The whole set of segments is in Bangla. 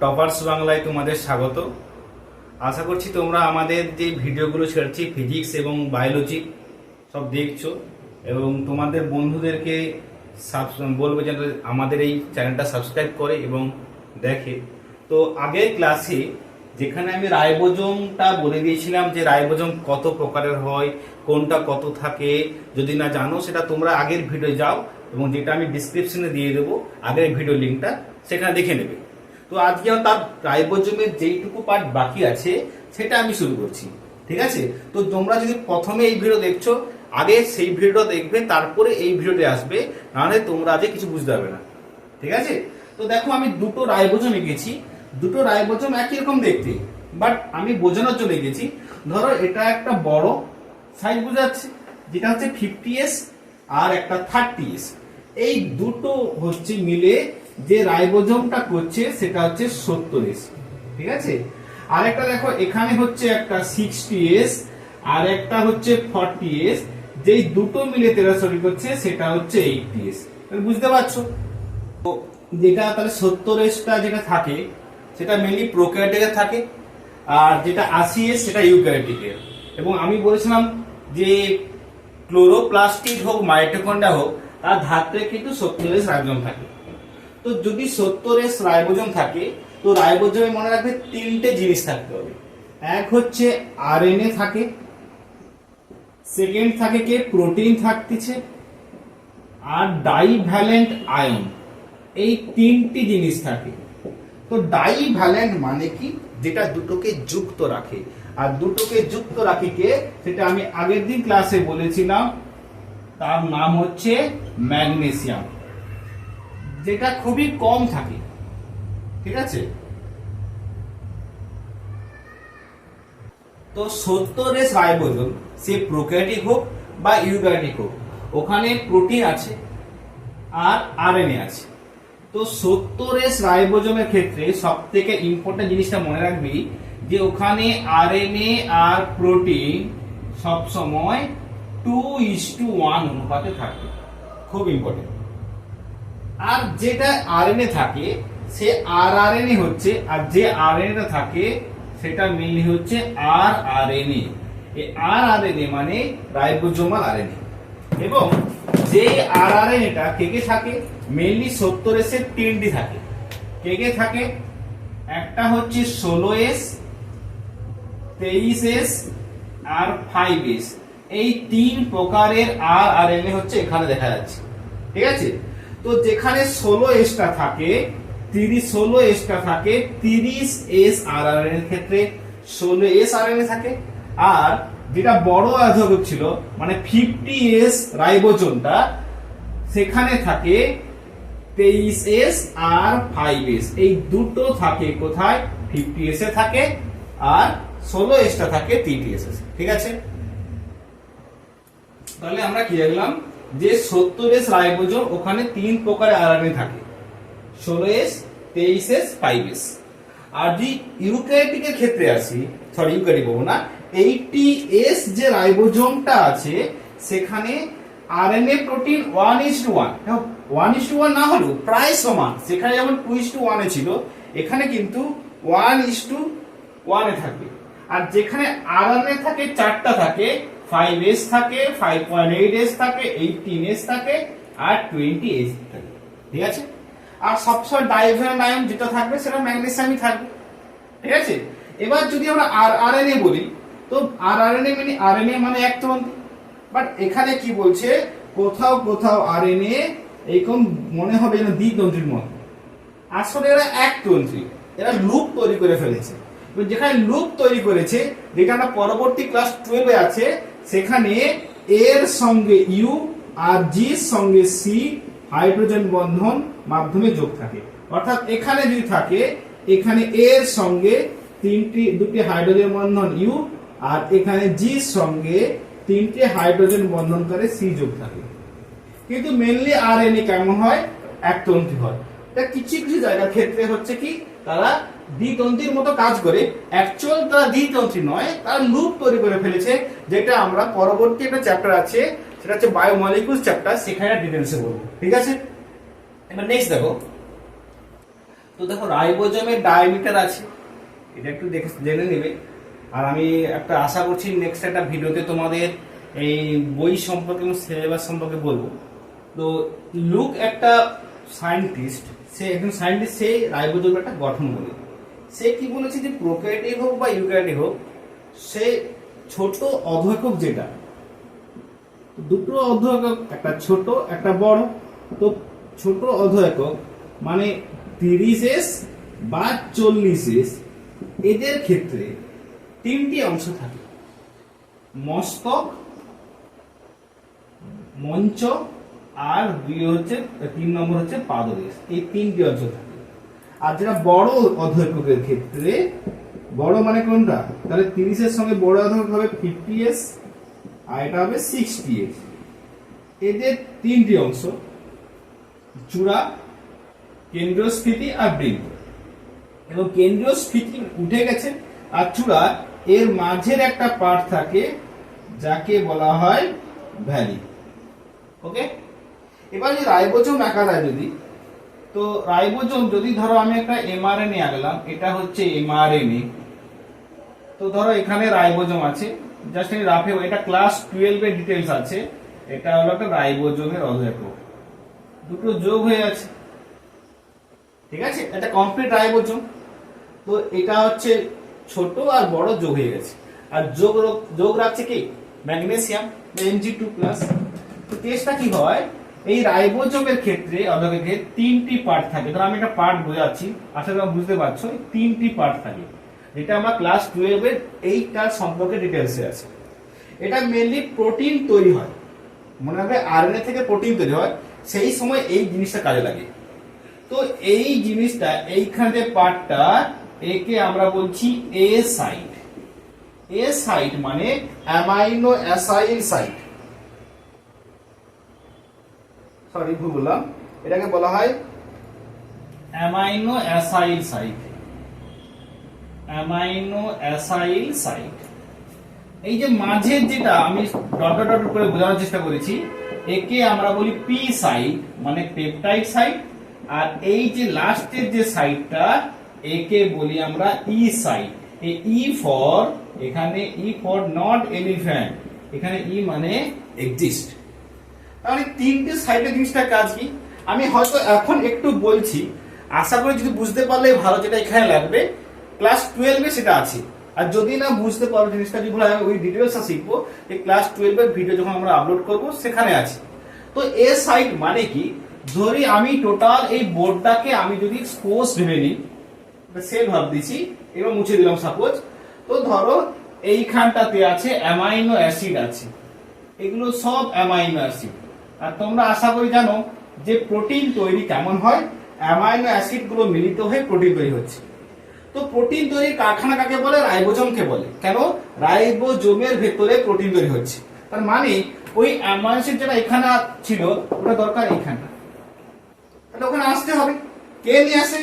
টপার্স বাংলায় তোমাদের স্বাগত। আশা করছি তোমরা আমাদের যে ভিডিওগুলো ছেড়েছি ফিজিক্স এবং বায়োলজি সব দেখছ। এবং তোমাদের বন্ধুদেরকে বলব যেন আমাদের এই চ্যানেলটা সাবস্ক্রাইব করে এবং দেখে। তো আগের ক্লাসে যেখানে আমি রাইবোজোমটা বলে দিয়েছিলাম যে রাইবোজোম কত প্রকারের হয়, কোনটা কত থাকে, যদি না জানো সেটা তোমরা আগের ভিডিও যাও এবং যেটা আমি ডিসক্রিপশনে দিয়ে দেবো, আগের ভিডিও লিঙ্কটা সেখানে দেখে নেবে। তো আজকে তার রাইবোজোমের যেইটুকু পার্ট বাকি আছে, সেটা আমি শুরু করছি, ঠিক আছে? তো তোমরা যদি প্রথমে এই ভিডিও দেখছ, আগে সেই ভিডিওটা দেখবে, তারপরে এই ভিডিওতে আসবে, নাহলে তোমরা আজকে কিছু বুঝতে পারবে না, ঠিক আছে? তো দেখো, আমি দুটো রাইবোজোম এঁকেছি। দুটো রাইবোজোম একই রকম দেখতে বাট আমি বোঝানোর জন্য এঁকেছি। ধরো, এটা একটা বড় সাইজ বোঝাচ্ছে, যেটা হচ্ছে ফিফটি এস আর একটা থার্টি এস এই দুটো হচ্ছে মিলে যে রাইবোজোমটা করছে, সেটা হচ্ছে সত্তর এস ঠিক আছে? আর একটা দেখো, এখানে হচ্ছে একটা সিক্সটি এস আর একটা হচ্ছে ফর্টি এস যেই দুটো মিলে তেরাশরি করছে, সেটা হচ্ছে এইটটি এস বুঝতে পারছ? তো যেটা তাহলে সত্তর এসটা যেটা থাকে, সেটা মেনলি প্রোক্যারিওটিকে থাকে, আর যেটা আশি এস সেটা ইউক্যারিওটিকের এবং আমি বলেছিলাম যে ক্লোরোপ্লাস্টিড হোক মাইটোকন্ডা হোক, তার ধাত্রে কিন্তু সত্তর এস থাকে। তো যদি সত্তর এস রাইবোজোম থাকে, তো রাইবোজোমে মনে রাখবে তিনটে জিনিস থাকতে হবে। এক হচ্ছে আরএনএ থাকে, সেকেন্ড থাকে কে? প্রোটিন থাকতেছে, আর ডাইভ্যালেন্ট আয়ন, এই তিনটি জিনিস থাকে। তো ডাইভ্যালেন্ট মানে কি? যেটা দুটোকে যুক্ত রাখে। আর দুটোকে যুক্ত রাখে কে? সেটা আমি আগের দিন ক্লাসে বলেছিলাম, তার নাম হচ্ছে ম্যাগনেসিয়াম। যেটা খুবই কম থাকে। ঠিক আছে? তো সত্তর এস রাইবোজোম সে প্রোক্যারিওটিক হোক বা ইউক্যারিওটিক হোক, ওখানে প্রোটিন আছে আর আরএনএ আছে। তো সত্তর রাইবোজোমের ক্ষেত্রে সব থেকে ইম্পর্টেন্ট জিনিসটা মনে রাখবি যে ওখানে আরএনএ আর প্রোটিন সব সময় টু ইস টু ওয়ান অনুপাতে থাকে। খুব ইম্পর্টেন্ট আর যেটা আর আরএনএ থাকে, সে আর আর আরএনএ হচ্ছে, আর যে আর আরএনএ থাকে, সেটা মেনলি হচ্ছে আর আরএনএ এই আর আর আরএনএ মানে রাইবোজোমাল আরএনএ এবং যে আর আরএনএটা কে কে থাকে? মেনলি সত্তর এসের তিনটি থাকে। কে কে থাকে? একটা হচ্ছে ষোলো এস তেইশ এস আর ফাইভ এস এই তিন প্রকারের আর আরএনএ হচ্ছে এখানে দেখা যাচ্ছে। ঠিক আছে? তো যেখানে ষোলো এসটা থাকে, তিরিশ, ষোলো এসটা থাকে, তিরিশ এস আর আর এর ক্ষেত্রে ষোলো এস আর থাকে। আর যেটা বড় আধক ছিল মানে ফিফটি এস রাইবোজোনটা সেখানে থাকে তেইশ এস আর ফাইভ এস। এই দুটো থাকে কোথায়? ফিফটি এস এ থাকে আর ষোলো এসটা থাকে তিনটি এস ঠিক আছে? তাহলে আমরা কি দেখলাম? যে সত্তর এস রাইবোজোম ওখানে তিন প্রকারের আরএনএ থাকে। ষোলো এস তেইশ এস ফাইভ এস আর যদি ইউক্যারিওটিকের ক্ষেত্রে আসি সরি ইউক্যারিওটিক বলব না এইটি এস যে রাইবোজোমটা আছে, সেখানে RNA protein one is two one. One is two one না হলেও প্রায় সমান। সেখানে যেমন টু ইস টু ওয়ানে ছিল, এখানে কিন্তু ওয়ান ইস টু ওয়ানে থাকবে। আর যেখানে আরএনএ থাকে, চারটা থাকে ফাইভ এস থাকে ফাইভ পয়েন্ট এইট এস থাকে এইটিন এস থাকে, আর টোয়েন্টি এস থাকে। ঠিক আছে? আর সবসময় ডাইভেন আয়ন যেটা থাকবে, সেটা ম্যাগনেসিয়ামই থাকবে। ঠিক আছে? এবার যদি আমরা আর আরএনএ বলি, তো আর আরএনএ মানে আরএনএ মানে এক তন্ত্রী বাট এখানে কি বলছে? কোথাও কোথাও আরএনএ এইরকম মনে হবে যেন দ্বিতন্ত্রীর মতো। আসলে এরা এক তন্ত্রী এরা লুপ তৈরি করে ফেলেছে। যেখানে লুপ তৈরি করেছে, যেটা আমরা পরবর্তী ক্লাস টুয়েলভে আছে সেখানে এর সঙ্গে ইউ আর জির সঙ্গে সি হাইড্রোজেন বন্ধন মাধ্যমে যোগ থাকে। অর্থাৎ এখানে যদি থাকে, এখানে এর সঙ্গে তিনটি, দুটি হাইড্রোজেন বন্ধন ইউ আর এখানে জির সঙ্গে তিনটি হাইড্রোজেন বন্ধন করে সি যোগ থাকে। কিন্তু মেনলি আর এন এ কেমন হয়? একতন্ত্রী হয়। কিছু কিছু জায়গার ক্ষেত্রে হচ্ছে কি, তারা দ্বিতন্ত্রীর মতো কাজ করে। অ্যাকচুয়াল তারা দ্বিতন্ত্রী নয়, তারা লুপ তৈরি করে ফেলেছে, যেটা আমরা পরবর্তী একটা চ্যাপ্টার আছে, সেটা হচ্ছে বায়োমলিকুলস চ্যাপ্টার সেখানে ডিটেলসে বলব। ঠিক আছে? এবার নেক্সট দেখো। তো দেখো, রাইবোজোমের ডায়ামিটার আছে। এটা একটু দেখে জেনে নেবে। আর আমি একটা আশা করছি নেক্সট একটা ভিডিওতে তোমাদের এই বই সম্পর্কে এবং সিলেবাস সম্পর্কে বলব। তো লুক একটা সায়েন্টিস্ট সে একজন সায়েন্টিস্ট সে রাইবোজোমের একটা গঠন বলে সে কি বলেছে যে প্রোক্যারিওটিক হোক বা ইউক্যারিওটিক হোক, সে ছোট অধৈকক যেটা, দুটো অর্ধ একটা ছোট, একটা বড়। তো ছোট অর্ধ মানে তিরিশ এস বা চল্লিশ এস এদের ক্ষেত্রে তিনটি অংশ থাকে। মস্তক, মঞ্চ আর দুই হচ্ছে, তিন নম্বর হচ্ছে পাদদেশ। এই তিনটি অংশ থাকে। আর যেটা বড় অর্ধ এককের ক্ষেত্রে, বড় মানে কোনটা? তাহলে তিরিশের সঙ্গে বড় অর্ধ একক হবে ফিফটি এস আর এটা হবে সিক্সটি এস এদের তিনটি অংশ, চূড়া কেন্দ্রীয় স্ফীতি আর বৃন্দ এবং কেন্দ্রীয় স্ফীতি উঠে গেছে আর চূড়া, এর মাঝের একটা পার্ট থাকে, যাকে বলা হয় ভ্যালি। ওকে এবার যে রাইবোজোম আঁকা যায় যদি তো রাইবোজোম, যদি ধরো আমি একটা এমআরএনএ আঁকলাম এটা হচ্ছে এমআরএনএ তো ধরো এখানে রাইবোজোম আছে জাস্ট এই রাফে এটা ক্লাস টুয়েলভ এর ডিটেলস আছে, এটা হলো একটা রাইবোজোমের অধেক দুটো যোগ হয়ে আছে। ঠিক আছে? এটা কমপ্লিট রাইবোজোম। তো এটা হচ্ছে ছোট আর বড় যোগ হয়ে গেছে। আর যোগ যোগ রাখছে কি? ম্যাগনেসিয়াম এমজি টু প্লাস তো টেস্টটা কি হয়? এই রাইবোজোমের ক্ষেত্রে অধকের তিনটি পার্ট থাকে। ধরো আমি একটা পার্ট বোঝাচ্ছি। আশা করি বুঝতে পারছ তিনটি পার্ট থাকে। যেটা আমরা ক্লাস টুয়েলভ এর এইটার সম্পর্কে ডিটেলসে আছে। এটা মেনলি প্রোটিন তৈরি হয়। মনে রাখবে আরএনএ থেকে প্রোটিন তৈরি হয়। সেই সময় এই জিনিসটা কাজে লাগে। তো এই জিনিসটা, এইখানে পার্টটা একে আমরা বলছি এ সাইট এ সাইট মানে অ্যামাইনো অ্যাসাইল সাইট সরি ভুল বললাম এটাকে বলা হয় amino acyl site. Amino acyl site. এই যে মাঝের যেটা আমি ডট ডট ডট করে বোঝানোর চেষ্টা করেছি একে আমরা বলি পি সাইট মানে পেপটাইড সাইট। আর এই যে লাস্টের যে সাইটটা একে বলি আমরা ই সাইট। এই ই ফর এখানে ই ফর নট এলিফ্যান্ট এখানে ই মানে এক্সিস্ট তাহলে তিনটে সাইডের জিনিসটা কাজ কি? আমি হয়তো এখন একটু বলছি। আশা করি যদি বুঝতে পারলে ভালো যেটা এখানে লাগবে ক্লাস টুয়েলভে সেটা আছে। আর যদি না বুঝতে পারো জিনিসটা ভুল আমি ওই ডিটেলসটা শিখব। যে ক্লাস টুয়েলভের ভিডিও যখন আমরা আপলোড করব, সেখানে আছে। তো এ সাইট মানে কি? ধরি আমি টোটাল এই বোর্ডটাকে আমি যদি স্পোর্স ভেবে নিই সেল ভাব দিছি, এবার মুছে দিলাম সাপোজ তো ধরো এইখানটাতে আছে অ্যামাইনো অ্যাসিড আছে। এগুলো সব অ্যামাইনো অ্যাসিড আর তোমরা আশা করি জানো যে প্রোটিন তৈরি কেমন হয়? অ্যামাইনো অ্যাসিডগুলো মিলিত হয়ে প্রোটিন তৈরি হচ্ছে। তো প্রোটিন তৈরির কারখানা কাকে বলে? রাইবোজোমকে বলে। কেন? রাইবোজোমের ভেতরে প্রোটিন তৈরি হচ্ছে। তার মানে ওই অ্যামাইনো অ্যাসিড যেটা এখানে ছিল, ওটা দরকার এইখানটা তাহলে ওখানে আসতে হবে। কে নিয়ে আসে?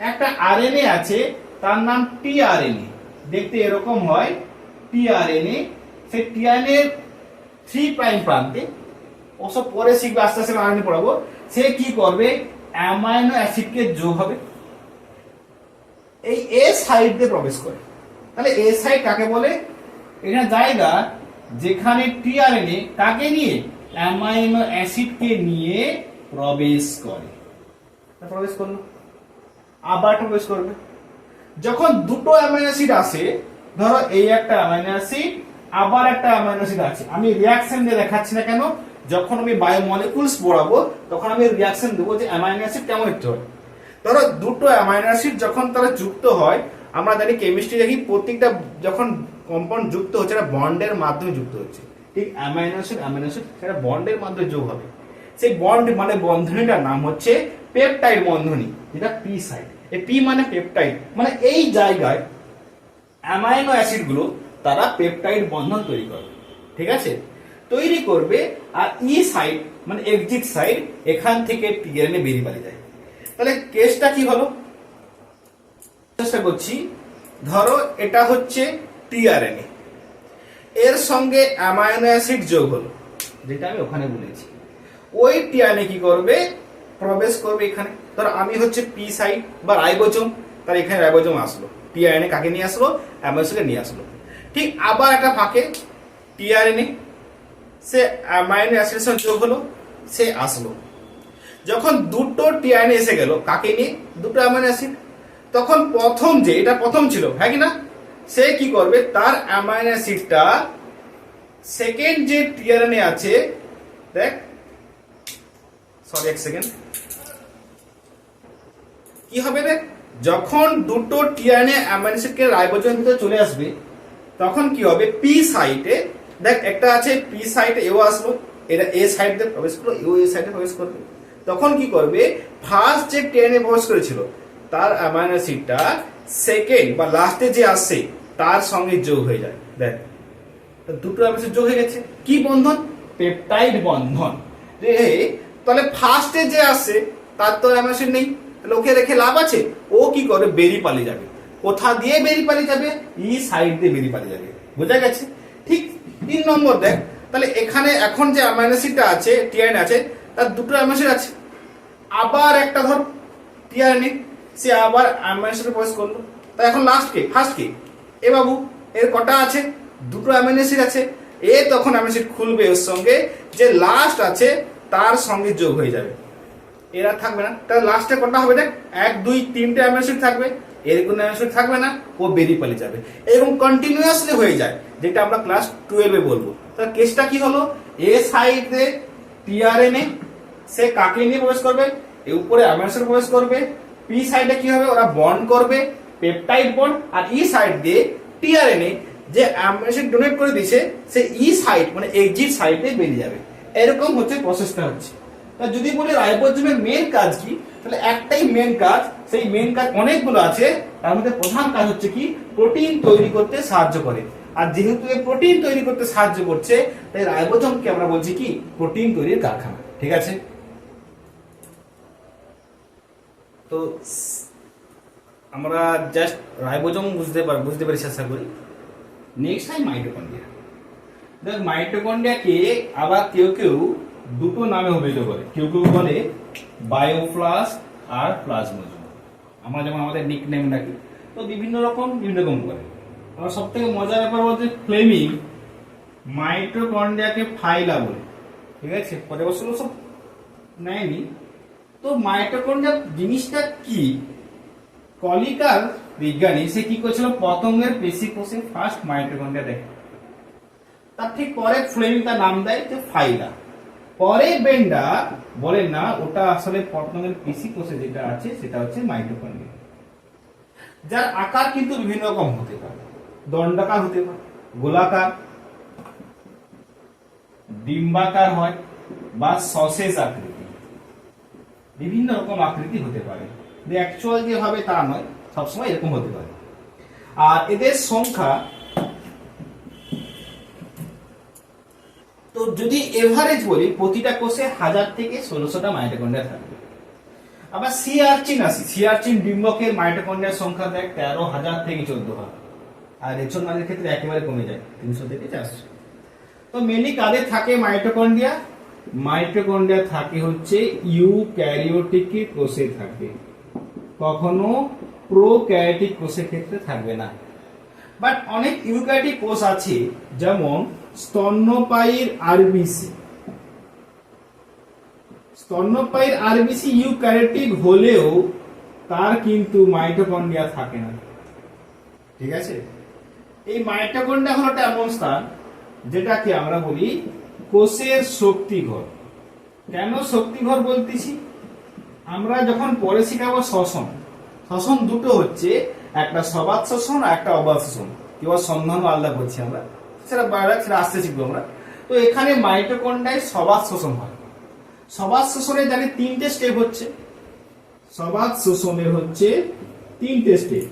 একটা আরএনএ আছে, তার নাম টিআরএনএ। দেখতে এরকম হয়, টিআরএনএ। সেই টিআরএনএ থ্রি প্রাইম প্রান্তে ওসব পরে শিখবে, আস্তে আস্তে আরএনএ পড়াবো। সে কি করবে? অ্যামাইনো অ্যাসিডকে যোগ হবে। এই এ সাইড দিয়ে প্রবেশ করে। তাহলে এ সাইড কাকে বলে? এখানে জায়গা যেখানে টিআরএনএ কাকে নিয়ে? অ্যামাইনো অ্যাসিডকে নিয়ে প্রবেশ করে। প্রবেশ করল। আবার প্রবেশ করবে। যখন দুটো অ্যামাইনো অ্যাসিড আসে, ধরো এই একটা অ্যামাইনো অ্যাসিড, আবার একটা অ্যামাইনো অ্যাসিড আছে। আমি রিয়াকশন দিয়ে দেখাচ্ছি না কেন? যখন আমি বায়োমলিকুলস পড়াবো, তখন আমি রিয়াকশন দেবো যে অ্যামাইনো অ্যাসিড কেমন একটু হয়। ধরো দুটো অ্যামাইনো অ্যাসিড যখন তারা যুক্ত হয়, আমরা জানি কেমিস্ট্রি দেখি প্রত্যেকটা যখন কম্পাউন্ড যুক্ত হচ্ছে এটা বন্ডের মাধ্যমে যুক্ত হচ্ছে। ঠিক অ্যামাইনো অ্যাসিড অ্যামাইনো অ্যাসিড সেটা বন্ডের মাধ্যমে যোগ হবে। সেই বন্ড মানে বন্ধনীটার নাম হচ্ছে পেপটাইড বন্ধনী, যেটা পি সাইড এই পি মানে পেপটাইড মানে এই জায়গায় অ্যামাইনো অ্যাসিডগুলো তারা পেপটাইড বন্ধন তৈরি করবে ঠিক আছে? তৈরি করবে আর ই সাইড মানে এক্সিট সাইড এখান থেকে টিআরএনএ বেরিয়ে পালিয়ে যায়। তাহলে কেসটা কি হলো? চেষ্টা করছি। ধরো এটা হচ্ছে টিআরএনএ। এর সঙ্গে অ্যামাইনো অ্যাসিড যোগ হলো, যেটা আমি ওখানে বলেছি। ওই টিআরএনএ কি করবে? প্রবেশ করবে এখানে। ধর আমি হচ্ছে পি সাইড বা রাইবোজোম তার এখানে রাইবোজোম আসলো। টিআরএনএ কাকে নিয়ে আসলো? অ্যামাইনোসিডকে নিয়ে আসলো। ঠিক আবার একটা ফাঁকে টিআরএনএ সে অ্যাসিডের সঙ্গে যোগ হলো, সে আসলো। যখন দুটো টিআরএনএ এসে গেল, কাকে নিয়ে? দুটো অ্যামাইনো অ্যাসিড। তখন প্রথম যে, এটা প্রথম ছিল হ্যাঁ কি না? সে কি করবে? তার অ্যামাইনো অ্যাসিডটা সেকেন্ড যে টিআরএনএ আছে, দেখ সরি এক সেকেন্ড কি হবে দেখ? যখন দুটো টিআরএনএ অ্যামাইনো অ্যাসিডকে রাইবোজোমের ভিতরে চলে আসবে, তখন কি হবে? পি সাইটে দেখ, একটা আছে পি সাইটে এও আসলো, এটা এ সাইড দিয়ে প্রবেশ করল, এও এ সাইডে প্রবেশ করবে তখন কি করবে? ফার্স্ট যে টেনে প্রবেশ করেছিল, তার অ্যামাইনো অ্যাসিডটা সেকেন্ড বা লাস্টে যে আসছে তার সঙ্গে যোগ হয়ে যায়। দেখ, দুটো অ্যামাইনো যোগ হয়ে গেছে। কি বন্ধন? পেপটাইড বন্ধন। রে, তাহলে ফার্স্টে যে আসছে তার তো অ্যামাইনো অ্যাসিড নেই। ওকে রেখে লাভ আছে? ও কি করে? বেরি পালিয়ে যাবে। কোথা দিয়ে বেরি পালিয়ে যাবে? ই সাইড দিয়ে বেরি পালিয়ে যাবে। বোঝা গেছে? ঠিক তিন নম্বর দেখ, তাহলে এখানে এখন যে অ্যামাইনো অ্যাসিডটা আছে টিআরএন আছে, তার দুটো অ্যামাইনো অ্যাসিড আছে। আবার একটা ধর টিআরএনএ সে আবার অ্যামাইনো অ্যাসিডে প্রবেশ করল। তা এখন লাস্ট কে? ফার্স্ট কে? এ বাবু, এর কটা আছে? দুটো অ্যামাইনো অ্যাসিড আছে। এ তখন অ্যামাইনো অ্যাসিড খুলবে ওর সঙ্গে, যে লাস্ট আছে, তার সঙ্গে যোগ হয়ে যাবে। এরা থাকবে না। তাহলে লাস্টে কটা হবে দেখ? এক, দুই, তিনটে অ্যামাইনো থাকবে। এর কোনো অ্যামাইনো থাকবে না, ও বেরিয়ে পালিয়ে যাবে। এরকম কন্টিনিউয়াসলি হয়ে যায়, যেটা আমরা ক্লাস টুয়েলভে বলব। তাহলে কেসটা কি হলো? এ সাইডে টিআরএনএ সে কাকে নিয়ে প্রবেশ করবে? এর উপরে অ্যামাইনো প্রবেশ করবে। পি সাইডে কি হবে? ওরা বন্ড করবে পেপটাইড বন্ড আর ই সাইড দিয়ে টিআরএনএ যে অ্যামাইনো ডোনেট করে দিয়েছে, সে ই সাইড মানে এক্সিট সাইডে বেরিয়ে যাবে। এরকম হচ্ছে প্রসেসটা হচ্ছে। যদি বলি রাইবোজোমের মেন কাজ কি, তাহলে একটাই মেন কাজ, সেই মেন কাজ অনেকগুলো আছে। তার মধ্যে প্রধান কাজ হচ্ছে কি প্রোটিন তৈরি করতে সাহায্য করে। আর যেহেতু এই প্রোটিন তৈরি করতে সাহায্য করছে, তাই রাইবোজোমকে আমরা বলছি কি প্রোটিন তৈরির কারখানা। ঠিক আছে? তো আমরা জাস্ট রাইবোজোম বুঝতে পার, বুঝতে পারি আশা করি। নেক্সট টাইম মাইটোকন্ড্রিয়া দেখ মাইটোকন্ড্রিয়াকে আবার কেউ কেউ দুটো নামে অভিহিত করে। কেউ কেউ বলে বায়োপ্লাস আর প্লাজমোজোম আমরা যেমন আমাদের নিক নেম ডাকি, তো বিভিন্ন রকম বিভিন্ন রকম করে। আর সব থেকে মজার ব্যাপার বলতে ফ্লেমিং মাইটোকন্ড্রিয়াকে ফাইলা বলে। ঠিক আছে? পরে বছর সব নেয়নি। তো মাইটোকন্ড্রিয়া জিনিসটা কি? কলিকার বিজ্ঞানী, সে কি করেছিল? পতঙ্গের পেশি কোষে ফার্স্ট মাইটোকন্ড্রিয়া দেখে। তার ঠিক পরে ফ্লেমিং তার নাম দেয় যে ফাইলা পরে বেন্ডা বলেন না, ওটা আসলে পতঙ্গের পেশি কোষে যেটা আছে, সেটা হচ্ছে মাইটোকন্ড্রিয়া। যার আকার কিন্তু বিভিন্ন রকম হতে পারে। দণ্ডাকার হতে পারে, গোলাকার, ডিম্বাকার হয়, বা সসেজ আকৃতি। বিভিন্ন রকম আকৃতি হতে পারে। অ্যাকচুয়াল যে হবে তা নয়, সবসময় এরকম হতে পারে। আর এদের সংখ্যা তো যদি এভারেজ বলি, প্রতিটা কোষে হাজার থেকে ষোলোশোটা মাইটোকন্ড্রিয়া থাকবে। আবার সি আর্চিন আসি সি আর্চিন ডিম্বকের মাইটোকন্ড্রিয়ার সংখ্যা দেখ তেরো হাজার থেকে চোদ্দ হাজার। আর রেচন মানের ক্ষেত্রে একেবারে কমে যায়, তিনশো থেকে চারশো। তো মেনলি কাদের থাকে মাইটোকন্ড্রিয়া মাইটোকন্ড্রিয়া থাকে হচ্ছে ইউক্যারিওটিক কোষে থাকে। কখনো প্রোক্যারিওটিক কোষের ক্ষেত্রে থাকবে না। বাট অনেক ইউক্যারিওটিক কোষ আছে, যেমন স্তন্যপায়ীর আরবিসি। স্তন্যপায়ীর আরবিসি ইউক্যারিওটিক হলেও তার কিন্তু মাইটোকন্ড্রিয়া থাকে না। ঠিক আছে? এই মাইটোকন্ড্রিয়া হলো একটা এমন স্থান, যেটাকে আমরা বলি কোষের শক্তিঘর। কেন শক্তিঘর বলতেছি? আমরা যখন পরে শিখাবো শ্বসন শ্বসন দুটো হচ্ছে একটা শোষণ আর একটা অবাধ শোষণ কিংবা সন্ধান আলাদা বলছি আমরা। সেটা বাইরে, সেটা আসতে শিখব আমরা। তো এখানে মাইটোকন্ড্রায় সবাদ শোষণ হয় সবাদ শোষণে জানি তিনটে স্টেপ হচ্ছে। সবাদ শোষণের হচ্ছে তিনটে স্টেপ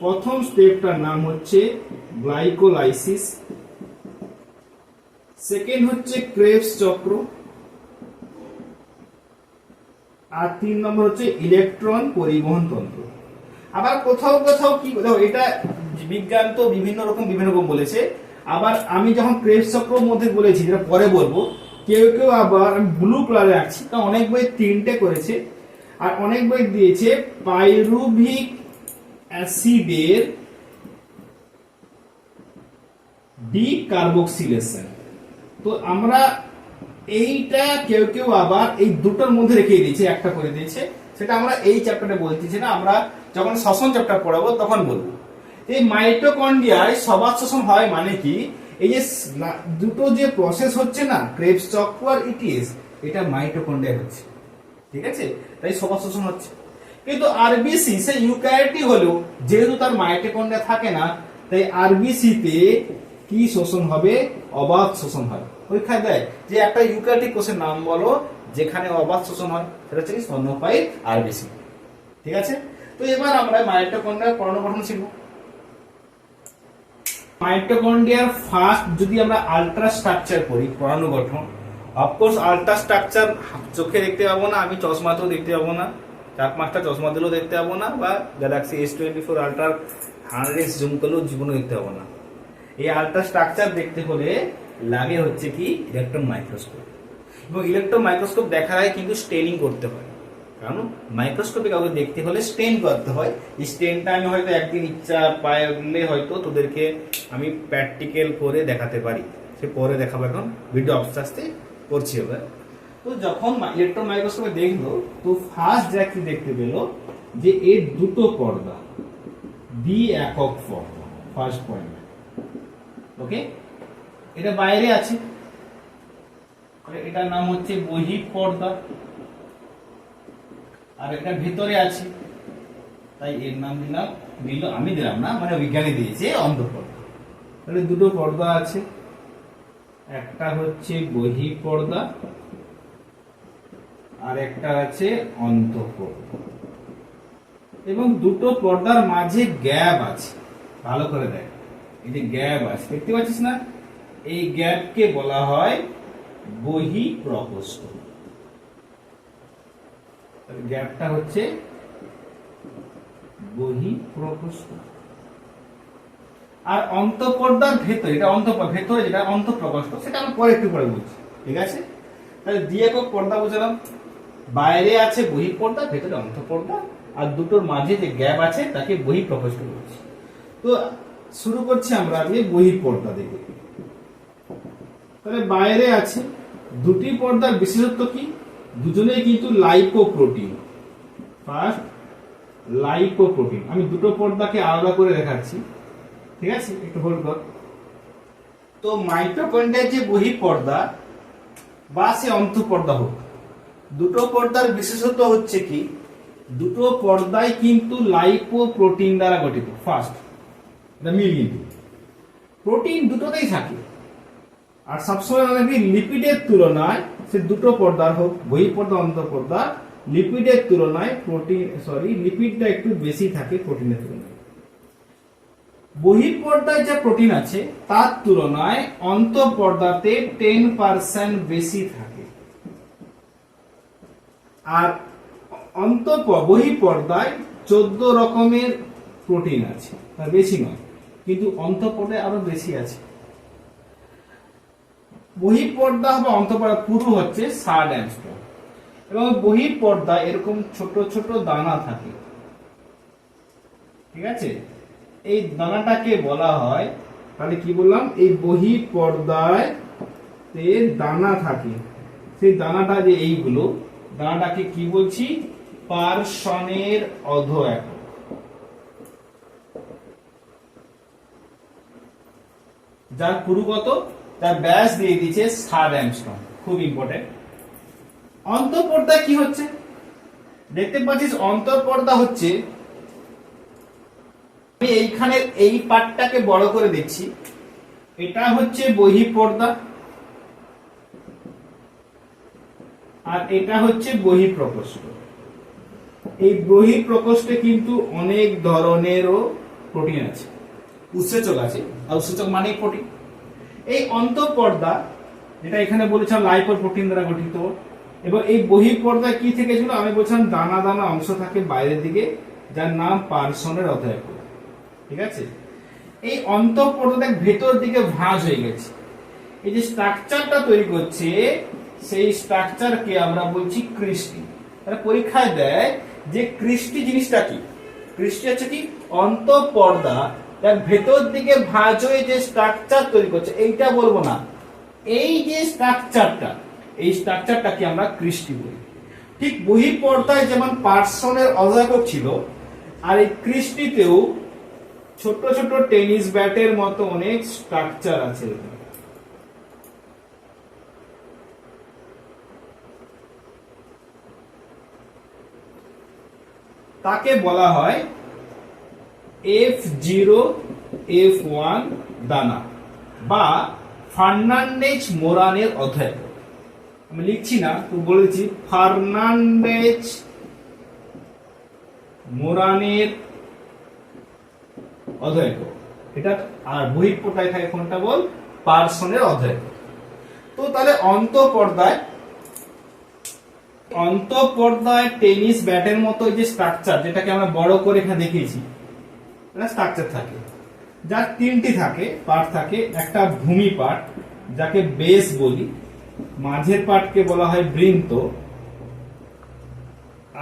প্রথম স্টেপটার নাম হচ্ছে গ্লাইকোলাইসিস সেকেন্ড হচ্ছে ক্রেবস চক্র। আর তিন নম্বর হচ্ছে ইলেকট্রন পরিবহন তন্ত্র। আবার কোথাও কোথাও কি দেখো, এটা বিজ্ঞান তো বিভিন্ন রকম বিভিন্ন রকম বলেছে। আবার আমি যখন ক্রেবস চক্র মধ্যে বলেছি, যেটা পরে বলব, কেউ কেউ আবার আমি ব্লু কালারে রাখছি তা অনেক বই তিনটে করেছে, আর অনেক বই দিয়েছে পাইরুভিক অ্যাসিডের ডিকার্বক্সিলেশন। তো আমরা এইটা কেউ কেউ আবার এই দুটোর মধ্যে রেখে দিয়েছে, একটা করে দিয়েছে। সেটা আমরা এই চ্যাপ্টারে বলতেছি না, আমরা যখন শ্বসন চ্যাপ্টার পড়াবো, তখন বলব। এই মাইটোকন্ড্রিয়ায় সবার শোষণ হয় মানে কি? এই যে দুটো যে প্রসেস হচ্ছে না ক্রেবস চক্র আর ইটিএস এটা মাইটোকন্ড্রিয়া হচ্ছে। ঠিক আছে? তাই সবার শোষণ হচ্ছে। কিন্তু আরবিসি সে ইউক্যারিটি হলেও যেহেতু তার মাইটোকন্ড্রিয়া থাকে না, তাই আরবিসি তে কি শোষণ হবে? অবাধ শোষণ হয়। পরীক্ষায় দেয় যে একটা ইউক্যারিটিক কোষের নাম বলো, যেখানে অবাধ শোষণ হয়, সেটা হচ্ছে কি স্তন্যপায়ী আরবিসি ঠিক আছে? তো এবার আমরা মাইটোকন্ড্রিয়ার পড়ানো গঠন শিখব। মাইটোকন্ড্রিয়ার ফার্স্ট যদি আমরা আলট্রা স্ট্রাকচার করি পড়ানো গঠন অফকোর্স আলট্রা স্ট্রাকচার চোখে দেখতে পাবো না, আমি চশমাতেও দেখতে পাবো না চার পাঁচটা চশমা দিলেও দেখতে পাবো না, বা গ্যালাক্সি এস টোয়েন্টি ফোর আলট্রার হান্ড্রেড জুম করলেও জীবনে দেখতে পাবো না। এই আলট্রা স্ট্রাকচার দেখতে হলে লাগে হচ্ছে কি ইলেকট্রন মাইক্রোস্কোপ এবং ইলেকট্রন মাইক্রোস্কোপ দেখার আগে কিন্তু স্টেনিং করতে হয়। কারণ মাইক্রোস্কোপে কাউকে দেখতে হলে স্টেন করতে হয়। এই স্টেনটা আমি হয়তো একদিন ইচ্ছা পাইলে হয়তো তোদেরকে আমি প্র্যাকটিক্যাল করে দেখাতে পারি। সে পরে দেখাবো এখন। ভিডিও আস্তে আস্তে করছি এবার। তো যখন ইলেকট্রন মাইক্রোস্কোপে দেখল, তো ফার্স্ট যা কি দেখতে পেল, যে এর দুটো পর্দা। দ্বি একক পর্দা ফার্স্ট পয়েন্ট ওকে এটা বাইরে আছে। এটার নাম হচ্ছে বহিঃ পর্দা আর এটা ভেতরে আছে। তাই এর নাম দিলাম, দিল, আমি দিলাম না মানে বিজ্ঞানী দিয়েছে অন্তঃপর্দা তাহলে দুটো পর্দা আছে। একটা হচ্ছে বহি পর্দা, আর একটা আছে অন্তঃপর্দা এবং দুটো পর্দার মাঝে গ্যাপ আছে। ভালো করে দেখ। এই যে গ্যাপ আছে, দেখতে পাচ্ছিস না? এই গ্যাপকে বলা হয় বহি প্রকোষ্ঠ গ্যাপটা হচ্ছে বহি প্রকোষ্ঠ আর অন্তঃপর্দার ভেতরে, এটা অন্ত ভেতরে যেটা অন্তঃপ্রকোষ্ঠ, সেটা আমি পরে একটু পরে বলছি, ঠিক আছে? তাহলে দিয়ে একক পর্দা বুঝলাম। বাইরে আছে বহি পর্দা ভেতরে অন্তঃপর্দা, আর দুটোর মাঝে যে গ্যাপ আছে, তাকে বহি প্রকোষ্ঠ বলছি। তো শুরু করছি আমরা আজকে বহি পর্দা দেখে। তাহলে বাইরে আছে, দুটি পর্দার বিশেষত্ব কি? দুজনেই কিন্তু লাইপোপ্রোটিন ফার্স্ট লাইপোপ্রোটিন আমি দুটো পর্দাকে আলাদা করে দেখাচ্ছি। ঠিক আছে? একটু হোল্ড কর। তো মাইটোকন্ড্রিয়ার যে বহি পর্দা বা সে অন্তঃপর্দা হোক, দুটো পর্দার বিশেষত্ব হচ্ছে কি, দুটো পর্দায় কিন্তু লাইপোপ্রোটিন দ্বারা গঠিত। ফার্স্ট এটা মিল কিন্তু প্রোটিন দুটোতেই থাকে। আর সবসময় মানে কি লিপিডের তুলনায় সে দুটো পর্দার হোক বহি পর্দা অন্তঃপর্দা লিপিডের তুলনায় প্রোটিন সরি লিপিডটা একটু বেশি থাকে প্রোটিনের তুলনায়। বহিঃপর্দায় যে প্রোটিন আছে, তার তুলনায় অন্তঃপর্দাতে টেন পার্সেন্ট বেশি থাকে। আর অন্ত বহিঃপর্দায় চোদ্দ রকমের প্রোটিন আছে, তার বেশি নয়, কিন্তু অন্তঃপর্দায় আরও বেশি আছে। বহিঃপর্দা বা অন্তঃপর্দা পুরু হচ্ছে সার্ড অ্যামস্ট্রম এবং বহিঃপর্দা এরকম ছোট ছোট দানা থাকে। ঠিক আছে? এই দানাটাকে বলা হয়, তাহলে কি বললাম? এই বহি পর্দায় দানা থাকে। সেই দানাটা যে এইগুলো, দানাটাকে কি বলছি? পার্সনের অধ একক। যার পুরু তার ব্যাস দিয়ে দিয়েছে সাত অ্যামস্ট্রম খুব ইম্পর্টেন্ট অন্তঃপর্দা কি হচ্ছে? দেখতে পাচ্ছিস, অন্তঃপর্দা হচ্ছে, আমি এইখানে এই পার্টটাকে বড় করে দেখছি এটা হচ্ছে বহি পর্দা আর এটা হচ্ছে বহি প্রকোষ্ঠ এই বহি প্রকোষ্ঠে কিন্তু অনেক ধরনেরও প্রোটিন আছে। উৎসেচক আছে, আর উৎসেচক মানেই প্রোটিন এই অন্তঃপর্দা, যেটা এখানে বলেছিলাম লাইপোর প্রোটিন দ্বারা গঠিত, এবং এই বহি পর্দা কি থেকে ছিল আমি বলছিলাম দানা দানা অংশ থাকে বাইরের দিকে, যার নাম পার্সনের অধ্যায় ঠিক আছে? এই অন্তঃপর্দা ভেতর দিকে ভাঁজ হয়ে গেছে। এই যে স্ট্রাকচারটা তৈরি করছে, সেই স্ট্রাকচারকে আমরা বলছি কৃষ্টি। তাহলে পরীক্ষায় দেয় যে কৃষ্টি জিনিসটা কি? কৃষ্টি হচ্ছে কি? অন্তঃপর্দা ভেতর দিকে ভাঁজ হয়ে যে স্ট্রাকচার তৈরি করছে, এইটা বলব না। এই যে স্ট্রাকচারটা এই স্ট্রাকচারটাকে আমরা কৃষ্টি বলি। ঠিক বহিঃপর্দায় যেমন পার্সনের অজায়ক ছিল, আর এই কৃষ্টিতেও ছোট ছোট টেনিস ব্যাটের মতো অনেক স্ট্রাকচার আছে তাকে বলা হয় এফ জিরো এফ ওয়ান দানা। বা ফার্নান্ডেজ মোরানের অধ্যায়। আমি লিখছি না, তো বলেছি ফার্নান্ডেজ মোরানের অধ্যায়। এটা আর বহিঃপর্দায় থাকে কোনটা বল? পার্সনের অধ্যায়। তো তাহলে অন্তঃপর্দায় অন্তঃপর্দায় টেনিস ব্যাটের মতো যে স্ট্রাকচার যেটাকে আমরা বড় করে এখানে দেখিয়েছি এটা স্ট্রাকচার থাকে। যার তিনটি থাকে পার্ট থাকে, একটা ভূমি পার্ট যাকে বেস বলি। মাঝের পার্টকে বলা হয় বৃন্ত,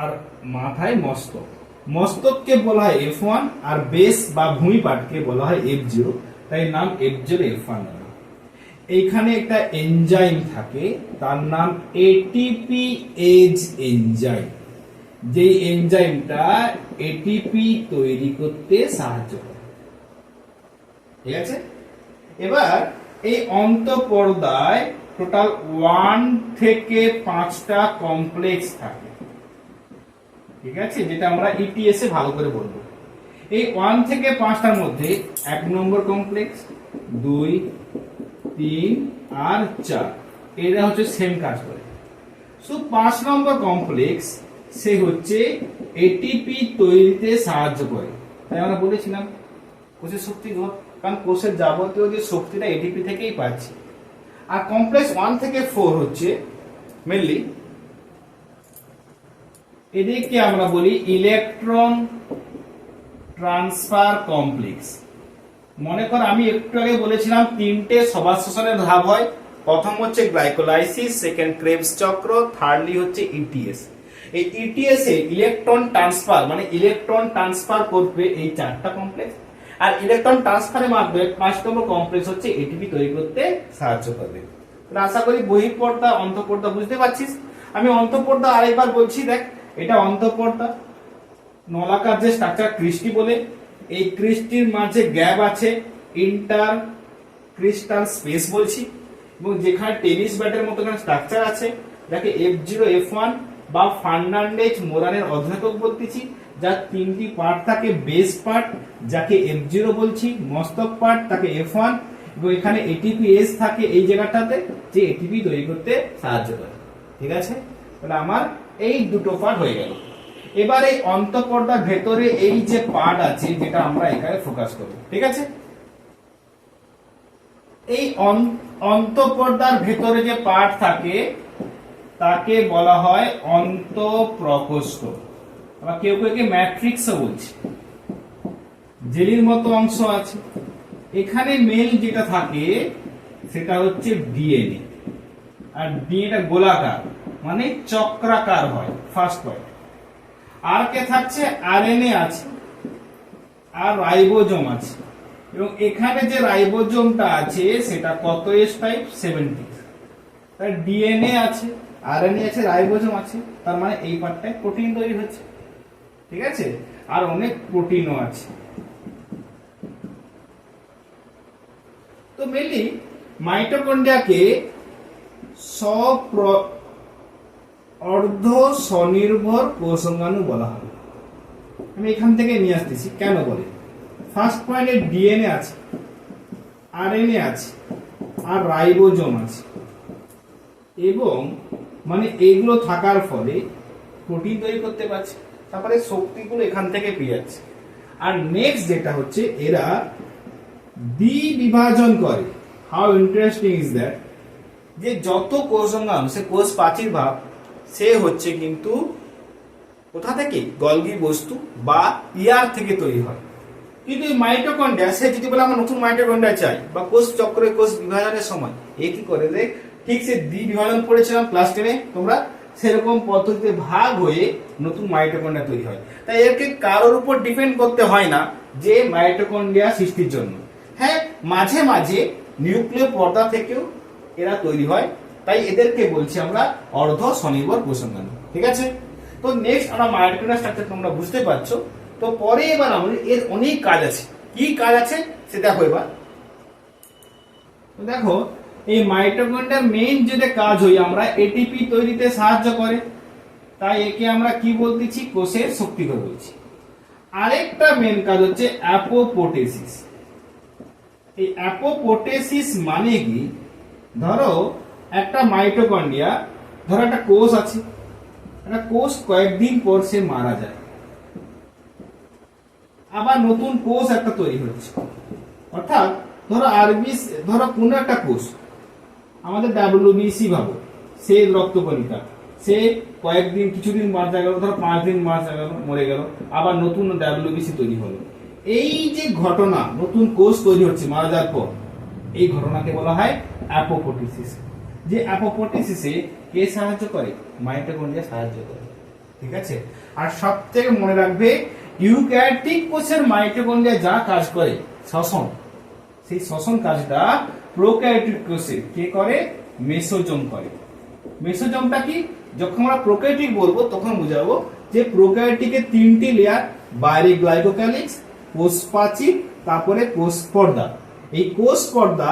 আর মাথায় মস্তক। মস্তককে বলা হয় এফ ওয়ান আর বেস বা ভূমি পার্টকে বলা হয় এফ জিরো তাই নাম এফ জিরো এফ ওয়ান এইখানে একটা এনজাইম থাকে, তার নাম এটিপি এজ এনজাইম যেই এনজাইমটা এটিপি তৈরি করতে সাহায্য করে। ঠিক আছে? এবার এই অন্তঃপর্দায় টোটাল ওয়ান থেকে পাঁচটা কমপ্লেক্স থাকে। ঠিক আছে? যেটা আমরা ইটিএস এ ভালো করে বলব। এই ওয়ান থেকে পাঁচটার মধ্যে এক নম্বর কমপ্লেক্স দুই, তিন আর চার। এরা হচ্ছে সেম কাজ করে। সো পাঁচ নম্বর কমপ্লেক্স সে হচ্ছে এটিপি তৈরিতে সাহায্য করে। তাই আমরা বলেছিলাম, কোষের শক্তি ঘর কারণ কোষের যাবতীয় যে শক্তিটা এটিপি থেকেই পাচ্ছি। আর কমপ্লেক্স ওয়ান থেকে ফোর হচ্ছে মেনলি এদেরকে আমরা বলি ইলেকট্রন ট্রান্সফার কমপ্লেক্স মনে কর, আমি একটু আগে বলেছিলাম, তিনটে শোষণের ধাপ হয়। প্রথম হচ্ছে গ্লাইকোলাইসিস সেকেন্ড ক্রেবস চক্র থার্ডলি হচ্ছে ইটিএস এই ইটিএস এ ইলেকট্রন ট্রান্সফার মানে ইলেকট্রন ট্রান্সফার করবে এই চারটা কমপ্লেক্স আর ইলেকট্রন ট্রান্সফারের মাধ্যমে পাঁচ নম্বর কমপ্লেক্স হচ্ছে এটিপি তৈরি করতে সাহায্য করবে। আশা করি বহিঃপর্দা, অন্তঃপর্দা বুঝতে পারছিস? আমি অন্তঃপর্দা আরেকবার বলছি, দেখ, এটা অন্তঃপর্দা। নলাকার যে স্ট্রাকচার ক্রিস্টি বলে, এই ক্রিস্টির মাঝে গ্যাপ আছে ইন্টার ক্রিস্টাল স্পেস বলছি, এবং যেখানে টেনিস ব্যাটের মতো স্ট্রাকচার আছে যাকে এফ জিরো এফ ওয়ান বা ফার্নান্ডেজ মোরানের অধ্যাপক বলতেছি, যার তিনটি পার্ট থাকে বেস পার্ট যাকে এফ জিরো বলছি, মস্তক পার্ট তাকে এফ ওয়ান এবং এখানে এটিপি এস থাকে এই জায়গাটাতে, যে এটিপি তৈরি করতে সাহায্য করে। ঠিক আছে? তাহলে আমার এই দুটো পার্ট হয়ে গেল। এবার এই অন্তঃপর্দার ভেতরে এই যে পার্ট আছে, যেটা আমরা এখানে ফোকাস করব। ঠিক আছে? এই অন- অন্তঃপর্দার ভেতরে যে পার্ট থাকে তাকে বলা হয় অন্তঃপ্রকোষ্ঠ। আবার কেউ কেউ কে ম্যাট্রিক্সও বলছে। জেলির মতো অংশ আছে। এখানে মেল যেটা থাকে, সেটা হচ্ছে ডিএনএ। আর ডিএনএটা গোলাকার মানে চক্রাকার হয়, ফার্স্ট পয়েন্ট। আর কে থাকছে? আরএনএ আছে। আর রাইবোজোম আছে। এবং এখানে যে রাইবোজোমটা আছে, সেটা কত এস টাইপ সেভেন্টি তার ডিএনএ আছে। আরএনএ আছে রাইবোজোম আছে, তার মানে এই পার্টটায় প্রোটিন তৈরি হচ্ছে। ঠিক আছে? আর অনেক প্রোটিনও আছে। তো মেনলি মাইটোকন্ড্রিয়াকে স্বপ্র অর্ধ স্বনির্ভর কোষাঙ্গাণু বলা হয়। আমি এখান থেকে নিয়ে আসতেছি, কেন বলে? ফার্স্ট পয়েন্টে ডিএনএ আছে আরএনএ আছে, আর রাইবোজোম আছে। এবং মানে এগুলো থাকার ফলে প্রোটিন তৈরি করতে পারছে, তারপরে শক্তিগুলো এখান থেকে পেয়ে যাচ্ছে আর নেক্সট যেটা হচ্ছে, এরা দ্বি বিভাজন করে। হাউ ইন্টারেস্টিং ইজ দ্যাট যে যত কোষঙ্গাম সে কোষ প্রাচীর ভাব সে হচ্ছে কিন্তু কোথা থেকে? গলগি বস্তু বা ইয়ার থেকে তৈরি হয়। কিন্তু এই মাইটোকন্ড্রিয়া সে যদি বলে, আমার নতুন মাইটোকন্ড্রিয়া চাই বা কোষ চক্রে কোষ বিভাজনের সময়, এ কি করে যে ঠিক সে দ্বিবিভাজন পড়েছিলাম ক্লাস টেনে তোমরা সেরকম পদ্ধতিতে ভাগ হয়ে নতুন মাইটোকন্ড্রিয়া তৈরি হয়। তাই এরকে কারোর উপর ডিপেন্ড করতে হয় না যে মাইটোকন্ড্রিয়া সৃষ্টির জন্য। হ্যাঁ মাঝে মাঝে নিউক্লিয় পর্দা থেকেও এরা তৈরি হয়, তাই এদেরকে বলছি আমরা অর্ধ স্বনির্ভর কোষাঙ্গাণু ঠিক আছে? তো নেক্সট আমরা মাইটোকন্ড্রিয়া স্ট্রাকচার তোমরা বুঝতে পারছ। তো পরে এবার আমাদের এর অনেক কাজ আছে। কি কাজ আছে? সেটা দেখো এবার। দেখো এই মাইটোকন্ড্রিয়ার মেইন যেটা কাজ হই আমরা এটিপি তৈরিতে সাহায্য করে, তাই একে আমরা কি বলতেছি কোষের শক্তিকর বলছি। আরেকটা মেন কাজ হচ্ছে অ্যাপোপোটেসিস এই অ্যাপোপোটেসিস মানে কি? ধরো, একটা মাইটোকন্ড্রিয়া ধরো একটা কোষ আছে, একটা কোষ কয়েকদিন পর সে মারা যায়। আবার নতুন কোষ একটা তৈরি হচ্ছে। অর্থাৎ, ধরো আরবিস, ধরো কোন একটা কোষ আমাদের ডাব্লিউবিসি ভাবো। সে রক্তকণিকা সে কয়েকদিন, কিছুদিন মারা গেল ধরো পাঁচ দিন মারা গেল মরে গেল, আবার নতুন ডাব্লিউবিসি তৈরি হলো। এই যে ঘটনা, নতুন কোষ তৈরি হচ্ছে মারা যাওয়ার পর, এই ঘটনাকে বলা হয় অ্যাপোপোটিসিস। যে অ্যাপোপোটিসিসে কে সাহায্য করে? মাইটোকন্ড্রিয়া সাহায্য করে। ঠিক আছে? আর সব থেকে মনে রাখবে, ইউক্যারিওটিক কোষের মাইটোকন্ড্রিয়া যা কাজ করে, শ্বসন। সেই শ্বসন কাজটা প্রোক্যারিওটিক কোষে কে করে? মেসোজোম করে। মেসোজোমটা কি? যখন আমরা প্রোক্যারিওটিক বলব, তখন বুঝাবো যে প্রোক্যারিওটিকের তিনটি লেয়ার বাইরে গ্লাইকোক্যালিক্স কোষ প্রাচীর তারপরে কোষ পর্দা এই কোষ পর্দা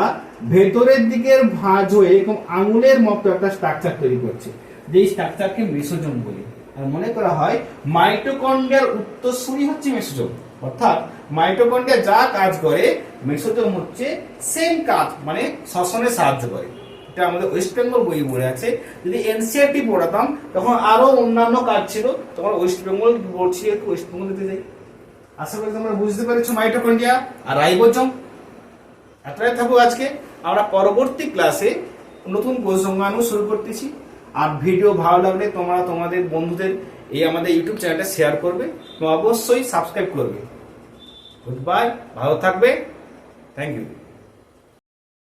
ভেতরের দিকের ভাঁজ হয়ে এরকম আঙুলের মতো একটা স্ট্রাকচার তৈরি করছে। যেই স্ট্রাকচারকে মেসোজোম বলি। আর মনে করা হয় মাইটোকন্ড্রিয়ার উত্তরসূরি হচ্ছে মেসোজোম। অর্থাৎ মাইটোকন্ড্রিয়া যা কাজ করে মেসোজোম হচ্ছে সেম কাজ মানে শ্বসনে সাহায্য করে। এটা আমাদের ওয়েস্ট বেঙ্গল বই পড়ে আছে। যদি এনসিআরটি পড়াতাম, তখন আরও অন্যান্য কাজ ছিল। তখন ওয়েস্ট বেঙ্গল ছিল ওয়েস্ট বেঙ্গল দিতে যাই। আশা করি তোমরা বুঝতে পেরেছ মাইটোকন্ড্রিয়া। আর রাইবোজোম এতটাই থাকুক আজকে। আমরা পরবর্তী ক্লাসে নতুন কোষ শুরু করতেছি। আর ভিডিও ভালো লাগলে তোমরা তোমাদের বন্ধুদের এই আমাদের ইউটিউব চ্যানেলটা শেয়ার করবে এবং অবশ্যই সাবস্ক্রাইব করবে। গুড বাই ভালো থাকবে। Thank you